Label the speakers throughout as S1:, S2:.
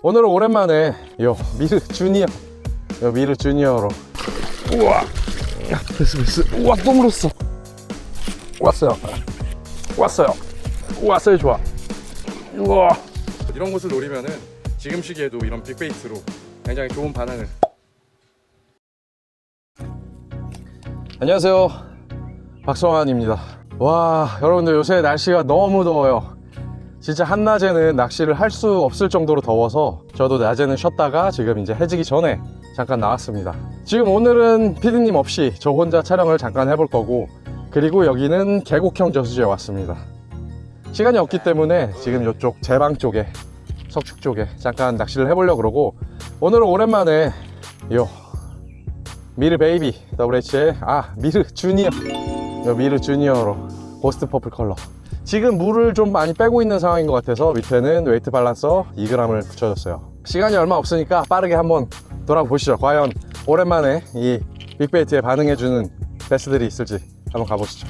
S1: 오늘은 오랜만에 요 미르 주니어. 요 미르 주니어로. 우와. 야 베스 베스 우와 또 물었어. 왔어요. 왔어요. 왔어요 좋아. 우와. 이런 곳을 노리면은 지금 시기에도 이런 빅베이트로 굉장히 좋은 반응을. 안녕하세요. 박성환입니다. 와 여러분들 요새 날씨가 너무 더워요 진짜 한낮에는 낚시를 할 수 없을 정도로 더워서 저도 낮에는 쉬었다가 지금 이제 해지기 전에 잠깐 나왔습니다. 지금 오늘은 피디님 없이 저 혼자 촬영을 잠깐 해볼 거고 그리고 여기는 계곡형 저수지에 왔습니다. 시간이 없기 때문에 지금 이쪽 제방 쪽에 석축 쪽에 잠깐 낚시를 해보려고 그러고 오늘은 오랜만에 요 미르 베이비 WH의 아 미르 주니어. 요 미르 주니어로 고스트 퍼플 컬러 지금 물을 좀 많이 빼고 있는 상황인 것 같아서 밑에는 웨이트 밸런서 2g을 붙여줬어요. 시간이 얼마 없으니까 빠르게 한번 돌아보시죠. 과연 오랜만에 이 빅베이트에 반응해주는 베스들이 있을지 한번 가보시죠.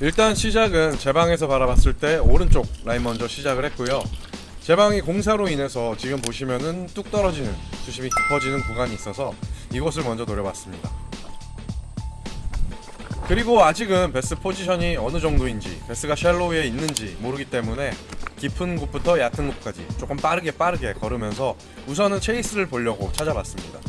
S1: 일단 시작은 제 방에서 바라봤을 때 오른쪽 라인 먼저 시작을 했고요. 제 방이 공사로 인해서 지금 보시면은 뚝 떨어지는 수심이 깊어지는 구간이 있어서 이곳을 먼저 노려봤습니다. 그리고 아직은 베스 포지션이 어느 정도인지 베스가 샬로우에 있는지 모르기 때문에 깊은 곳부터 얕은 곳까지 조금 빠르게 빠르게 걸으면서 우선은 체이스를 보려고 찾아봤습니다.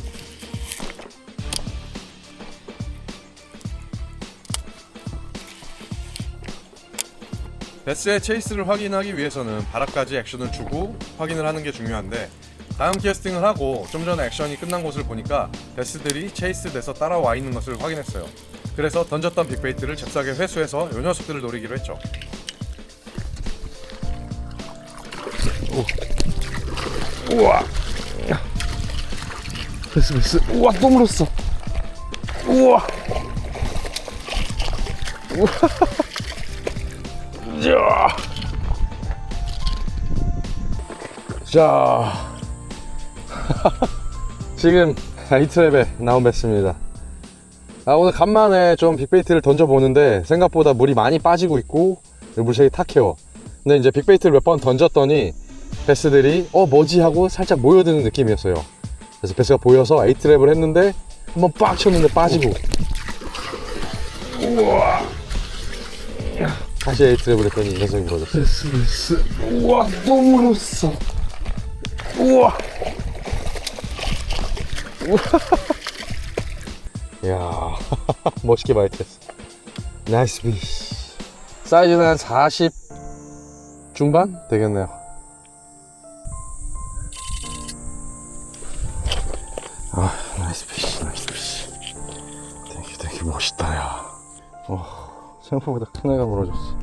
S1: 베스의 체이스를 확인하기 위해서는 바닥까지 액션을 주고 확인을 하는 게 중요한데 다음 캐스팅을 하고 좀 전에 액션이 끝난 곳을 보니까 베스들이 체이스 돼서 따라와 있는 것을 확인했어요. 그래서 던졌던 빅베이트를 잽싸게 회수해서 요 녀석들을 노리기로 했죠. 우와. 베스 베스. 우와 또 물었어. 우와. 자. 자. 지금 이트랩에 나온 배스입니다. 아, 오늘 간만에 좀 빅베이트를 던져보는데 생각보다 물이 많이 빠지고 있고 물색이 탁해요. 근데 이제 빅베이트를 몇 번 던졌더니 베스들이 어 뭐지 하고 살짝 모여드는 느낌이었어요. 그래서 베스가 보여서 에이트랩을 했는데 한번 빡 쳤는데 빠지고 다시 에이트랩을 했더니 이 녀석이 베스 우와 또 물었어. 우와 이야 멋있게 바이트했어. 나이스 비시 사이즈는 한 40 중반? 되겠네요. 아 나이스 비시 나이스 비시 되게 되게 멋있다 야. 어, 생각보다 큰 애가 물어줬어.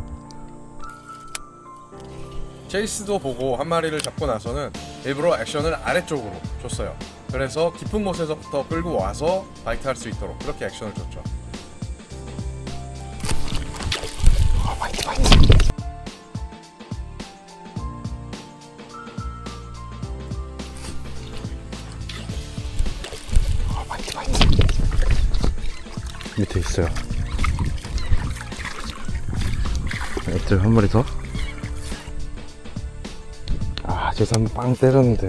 S1: 체이스도 보고 한 마리를 잡고 나서는 일부러 액션을 아래쪽으로 줬어요. 그래서 깊은 곳에서부터 끌고 와서 바이트 할 수 있도록 그렇게 액션을 줬죠. 밑에 있어요. 애들 한 마리 더. 아, 한번빵 때렸는데.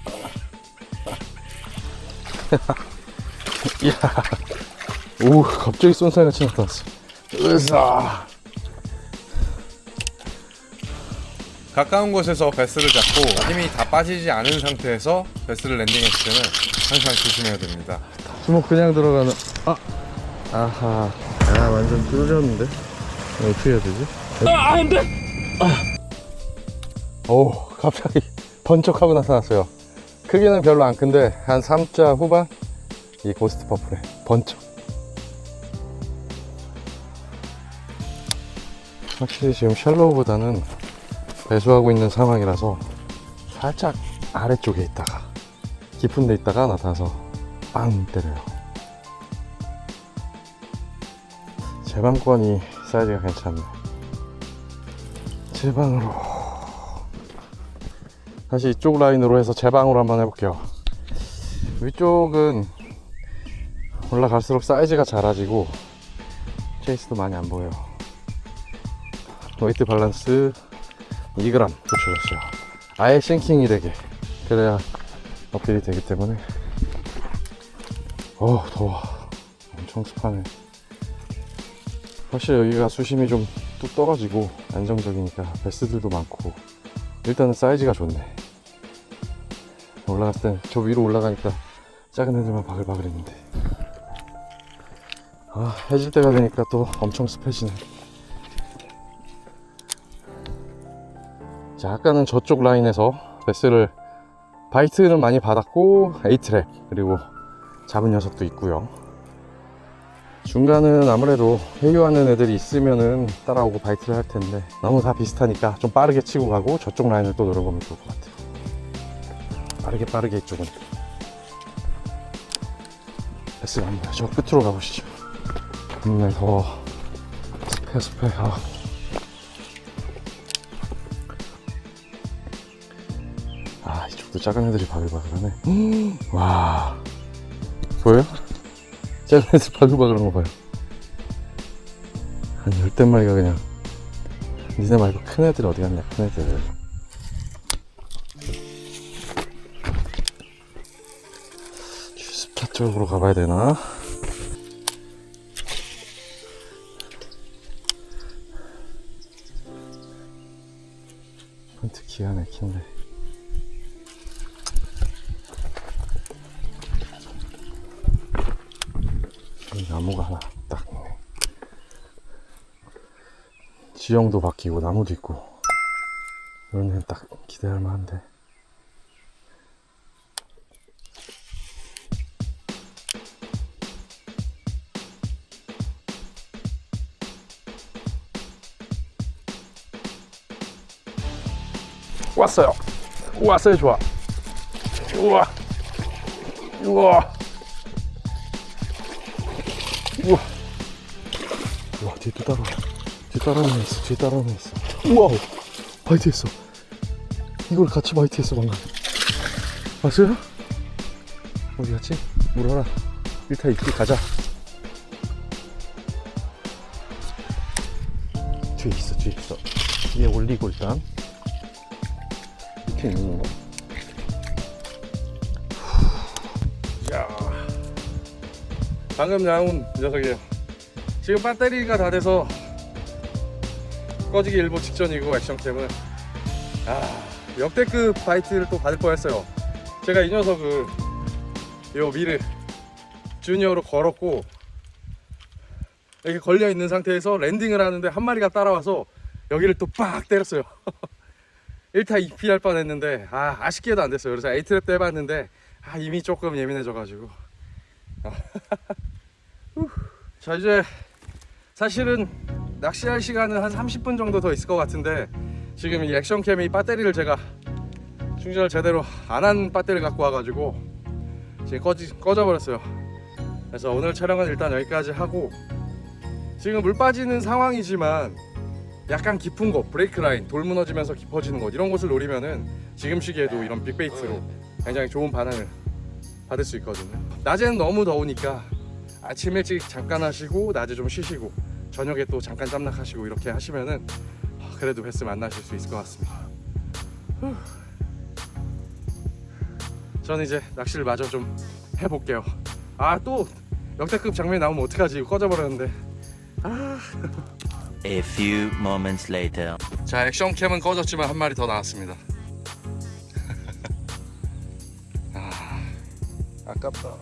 S1: 왔어요. 이야. 오, 갑자기 쏜살같이 나타났어. 으쌰. 가까운 곳에서 베스를 잡고 힘이 다 빠지지 않은 상태에서 베스를 랜딩했을 때는 항상 조심해야 됩니다. 주먹 그냥 들어가는. 아, 아하. 아, 완전 뚫렸는데. 이거 어떻게 해야 되지? 아, 안 돼! 아. 오, 갑자기 번쩍하고 나타났어요. 크기는 별로 안 큰데 한 3자 후반? 이 고스트 퍼플에 번쩍. 확실히 지금 샬로우보다는 배수하고 있는 상황이라서 살짝 아래쪽에 있다가 깊은 데 있다가 나타나서 빵 때려요. 제방권이 사이즈가 괜찮네. 제방으로 다시 이쪽 라인으로 해서 제방으로 한번 해볼게요. 위쪽은 올라갈수록 사이즈가 작아지고 체이스도 많이 안 보여요. 웨이트 밸런스 2g 붙여줬어요. 아예 싱킹이 되게 그래야 어필이 되기 때문에. 어 더워. 엄청 습하네. 확실히 여기가 수심이 좀 뚝 떨어지고 안정적이니까 베스들도 많고. 일단은 사이즈가 좋네 올라갔을 때 저 위로 올라가니까 작은 애들만 바글바글 했는데. 아 해질 때가 되니까 또 엄청 습해지네. 자 아까는 저쪽 라인에서 베스를 바이트는 많이 받았고 에이트랩 그리고 잡은 녀석도 있고요. 중간은 아무래도 회유하는 애들이 있으면은 따라오고 바이트를 할 텐데 너무 다 비슷하니까 좀 빠르게 치고 가고 저쪽 라인을 또 노려보면 좋을 것 같아요 빠르게 빠르게 이쪽은 안 보여 저 끝으로 가보시죠. 겁나 더워 습해 습해. 아. 아 이쪽도 작은 애들이 바글바글하네. 와. 보여요? 작은 애들 바글바글한 거 봐요. 한 열댓 마리가 그냥 니네 말고 큰 애들 어디 갔냐 큰 애들 스팟 쪽으로 가봐야 되나? 포인트 기가 막힌데. 나무가 하나 딱 있네. 지형도 바뀌고 나무도 있고. 이런 데는 딱 기대할 만한데 왔어요. 왔어요 좋아. 우와. 우와. 우와. 우와 또 따라 뒤에 따라오는 애 있어 뒤에 따라오는 애 있어. 우와. 바이트 했어. 이걸 같이 바이트 했어 방금. 봤어요? 어디 갔지? 물어라. 1타 2피 가자. 뒤에 있어 뒤에 있어. 뒤에 올리고 일단 밑에 있는 건가? 야. 방금 나온 녀석이에요. 지금 배터리가 다 돼서 꺼지기 일보 직전이고 액션캠은. 아 역대급 바이트를 또 받을 뻔했어요. 제가 이 녀석을 요 미를 주니어로 걸었고 이렇게 걸려 있는 상태에서 랜딩을 하는데 한 마리가 따라와서 여기를 또 빡 때렸어요 1타 2피 할 뻔했는데 아 아쉽게도 안 됐어요. 그래서 에이트랩 때 해봤는데 아 이미 조금 예민해져가지고. 아, 후. 자 이제 사실은 낚시할 시간은 한 30분 정도 더 있을 것 같은데 지금 이 액션캠이 배터리를 제가 충전을 제대로 안 한 배터리를 갖고 와가지고 지금 꺼지, 꺼져버렸어요. 그래서 오늘 촬영은 일단 여기까지 하고 지금 물 빠지는 상황이지만 약간 깊은 곳 브레이크 라인 돌 무너지면서 깊어지는 곳 이런 곳을 노리면은 지금 시기에도 이런 빅베이트로 굉장히 좋은 반응을 받을 수 있거든요. 낮에는 너무 더우니까 아침 일찍 잠깐 하시고 낮에 좀 쉬시고 저녁에 또 잠깐 짬락하시고 이렇게 하시면은 아, 그래도 베스 만나실 수 있을 것 같습니다. 후. 저는 이제 낚시를 마저 좀 해볼게요. 아 또 역대급 장면이 나오면 어떡하지? 꺼져버렸는데
S2: A few moments later.
S1: 자 액션캠은 꺼졌지만 한 마리 더 나왔습니다 아, 아깝다